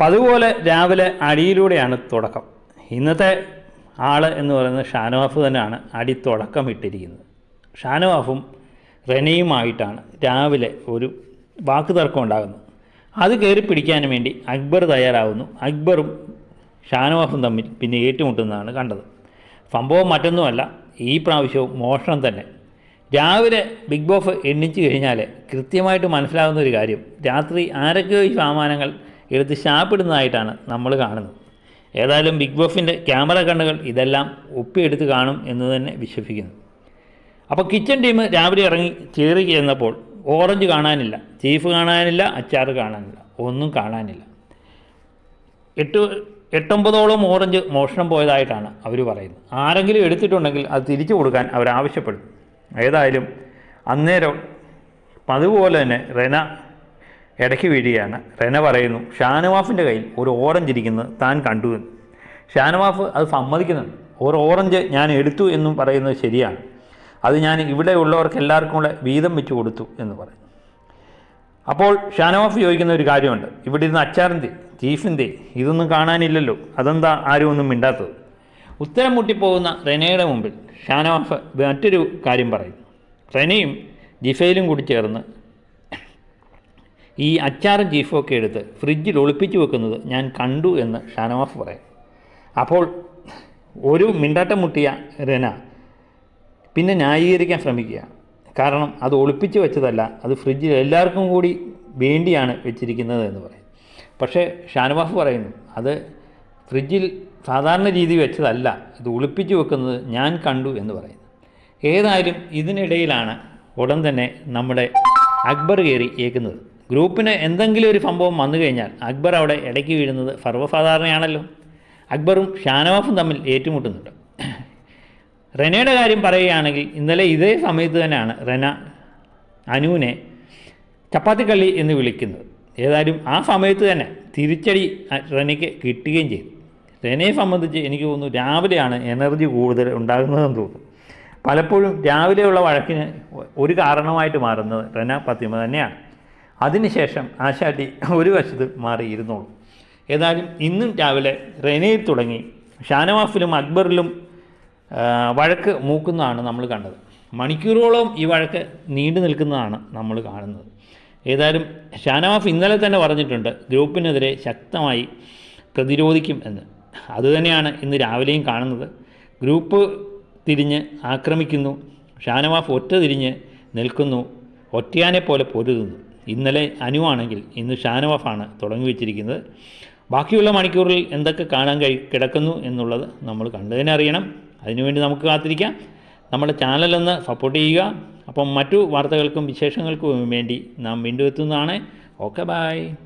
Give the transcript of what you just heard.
അതുപോലെ രാവിലെ അടിയിലൂടെയാണ് തുടക്കം. ഇന്നത്തെ ആൾ എന്ന് പറയുന്നത് ഷാനവാഫ് തന്നെയാണ് അടി തുടക്കം ഇട്ടിരിക്കുന്നത്. ഷാനവാഫും റെനയുമായിട്ടാണ് രാവിലെ ഒരു വാക്ക് തർക്കം ഉണ്ടാകുന്നത്. അത് കയറി പിടിക്കാൻ വേണ്ടി അക്ബർ തയ്യാറാവുന്നു. അക്ബറും ഷാനവാഫും തമ്മിൽ പിന്നെ ഏറ്റുമുട്ടുന്നതാണ് കണ്ടത്. സംഭവം മറ്റൊന്നുമല്ല ഈ പ്രാവശ്യവും മോഷണം തന്നെ. രാവിലെ ബിഗ് ബോസ് എണ്ണിച്ചു കഴിഞ്ഞാൽ കൃത്യമായിട്ട് മനസ്സിലാകുന്ന ഒരു കാര്യം രാത്രി ആരൊക്കെയോ ഈ സാമാനങ്ങൾ എടുത്ത് ഷാപ്പിടുന്നതായിട്ടാണ് നമ്മൾ കാണുന്നത്. ഏതായാലും ബിഗ് ബോസിന്റെ ക്യാമറ കണ്ണുകൾ ഇതെല്ലാം ഒപ്പിയെടുത്ത് കാണും എന്ന് തന്നെ വിശ്വസിക്കുന്നു. അപ്പോൾ കിച്ചൺ ടീം രാവിലെ ഇറങ്ങി ചേറി ചെന്നപ്പോൾ ഓറഞ്ച് കാണാനില്ല ചീഫ് കാണാനില്ല അച്ചാർ കാണാനില്ല ഒന്നും കാണാനില്ല. എട്ട് എട്ടൊമ്പതോളം ഓറഞ്ച് മോഷണം പോയതായിട്ടാണ് അവർ പറയുന്നത്. ആരെങ്കിലും എടുത്തിട്ടുണ്ടെങ്കിൽ അത് തിരിച്ചു കൊടുക്കാൻ അവർ ആവശ്യപ്പെടും. ഏതായാലും അന്നേരം അതുപോലെ തന്നെ റെന ഇടയ്ക്ക് വീഴുകയാണ്. റെന പറയുന്നു ഷാനവാഫിന്റെ കയ്യിൽ ഒരു ഓറഞ്ച് ഇരിക്കുന്നത് താൻ കണ്ടു എന്ന്. ഷാനവാഫ് അത് സമ്മതിക്കുന്നുണ്ട്. ഒരു ഓറഞ്ച് ഞാൻ എടുത്തു എന്നും പറയുന്നത് ശരിയാണ്. അത് ഞാൻ ഇവിടെ ഉള്ളവർക്ക് എല്ലാവർക്കും കൂടെ വീതം വെച്ച് കൊടുത്തു എന്ന് പറയും അപ്പോൾ ഷാനവാഫ് ചോദിക്കുന്ന ഒരു കാര്യമുണ്ട്. ഇവിടെ ഇരുന്ന് അച്ചാറിന്റെ ചീഫിന്റെ ഇതൊന്നും കാണാനില്ലല്ലോ. അതെന്താ ആരും ഒന്നും മിണ്ടാത്തത്? ഉത്തരം മുട്ടിപ്പോകുന്ന റെനയുടെ മുമ്പിൽ ഷാനവാഫ് മറ്റൊരു കാര്യം പറയും റെനയും ജിഫയിലും കൂടി ചേർന്ന് ഈ അച്ചാറും ചീഫും ഒക്കെ എടുത്ത് ഫ്രിഡ്ജിൽ ഒളിപ്പിച്ചു വെക്കുന്നത് ഞാൻ കണ്ടു എന്ന് ഷാനവാഫ് പറയും. അപ്പോൾ ഒരു മിണ്ടാട്ടം മുട്ടിയ രന പിന്നെ ന്യായീകരിക്കാൻ ശ്രമിക്കുക. കാരണം അത് ഒളിപ്പിച്ച് വെച്ചതല്ല അത് ഫ്രിഡ്ജിൽ എല്ലാവർക്കും കൂടി വേണ്ടിയാണ് വെച്ചിരിക്കുന്നത് എന്ന് പറയും. പക്ഷേ ഷാനവാഫ് പറയുന്നു അത് ഫ്രിഡ്ജിൽ സാധാരണ രീതി വെച്ചതല്ല ഇത് ഒളിപ്പിച്ച് വെക്കുന്നത് ഞാൻ കണ്ടു എന്ന് പറയുന്നു. ഏതായാലും ഇതിനിടയിലാണ് ഉടൻ തന്നെ നമ്മുടെ അക്ബർ കയറി ഏക്കുന്നത്. ഗ്രൂപ്പിന് എന്തെങ്കിലും ഒരു സംഭവം വന്നു കഴിഞ്ഞാൽ അക്ബർ അവിടെ ഇടയ്ക്ക് വീഴുന്നത് സർവസാധാരണയാണല്ലോ. അക്ബറും ഷാനവാഫും തമ്മിൽ ഏറ്റുമുട്ടുന്നുണ്ട്. റെനയുടെ കാര്യം പറയുകയാണെങ്കിൽ ഇന്നലെ ഇതേ സമയത്ത് തന്നെയാണ് റെന അനുവിനെ ചപ്പാത്തിക്കള്ളി എന്ന് വിളിക്കുന്നത്. ഏതായാലും ആ സമയത്ത് തന്നെ തിരിച്ചടി റെനയ്ക്ക് കിട്ടുകയും ചെയ്തു. റെനയെ സംബന്ധിച്ച് എനിക്ക് തോന്നുന്നു രാവിലെയാണ് എനർജി കൂടുതൽ ഉണ്ടാകുന്നതെന്ന് തോന്നുന്നു. പലപ്പോഴും രാവിലെയുള്ള വഴക്കിന് ഒരു കാരണമായിട്ട് മാറുന്നത് റെന പത്തിമ തന്നെയാണ്. അതിനുശേഷം ആശാട്ടി ഒരു വശത്ത് മാറിയിരുന്നോളൂ. ഏതായാലും ഇന്നും രാവിലെ റെനയിൽ തുടങ്ങി ഷാനവാഫിലും അക്ബറിലും വഴക്ക് മൂക്കുന്നതാണ് നമ്മൾ കണ്ടത്. മണിക്കൂറുകളോളം ഈ വഴക്ക് നീണ്ടു നിൽക്കുന്നതാണ് നമ്മൾ കാണുന്നത്. ഏതായാലും ഷാനവാഫ് ഇന്നലെ തന്നെ പറഞ്ഞിട്ടുണ്ട് ഗ്രൂപ്പിനെതിരെ ശക്തമായി പ്രതിരോധിക്കും എന്ന്. അതുതന്നെയാണ് ഇന്ന് രാവിലെയും കാണുന്നത്. ഗ്രൂപ്പ് തിരിഞ്ഞ് ആക്രമിക്കുന്നു. ഷാനവാഫ് ഒറ്റ തിരിഞ്ഞ് നിൽക്കുന്നു. ഒറ്റയാനെ പോലെ പൊരുതുന്നു. ഇന്നലെ അനുവാണെങ്കിൽ ഇന്ന് ഷാനവാഫാണ് തുടങ്ങി വെച്ചിരിക്കുന്നത്. ബാക്കിയുള്ള മണിക്കൂറിൽ എന്തൊക്കെ കാണാൻ കഴി കിടക്കുന്നു എന്നുള്ളത് നമ്മൾ കണ്ടു തന്നെ അറിയണം. അതിനുവേണ്ടി നമുക്ക് കാത്തിരിക്കാം. നമ്മുടെ ചാനലൊന്ന് സപ്പോർട്ട് ചെയ്യുക. അപ്പം മറ്റു വാർത്തകൾക്കും വിശേഷങ്ങൾക്കും വേണ്ടി നാം വീണ്ടും എത്തുന്നതാണ്. Okay bye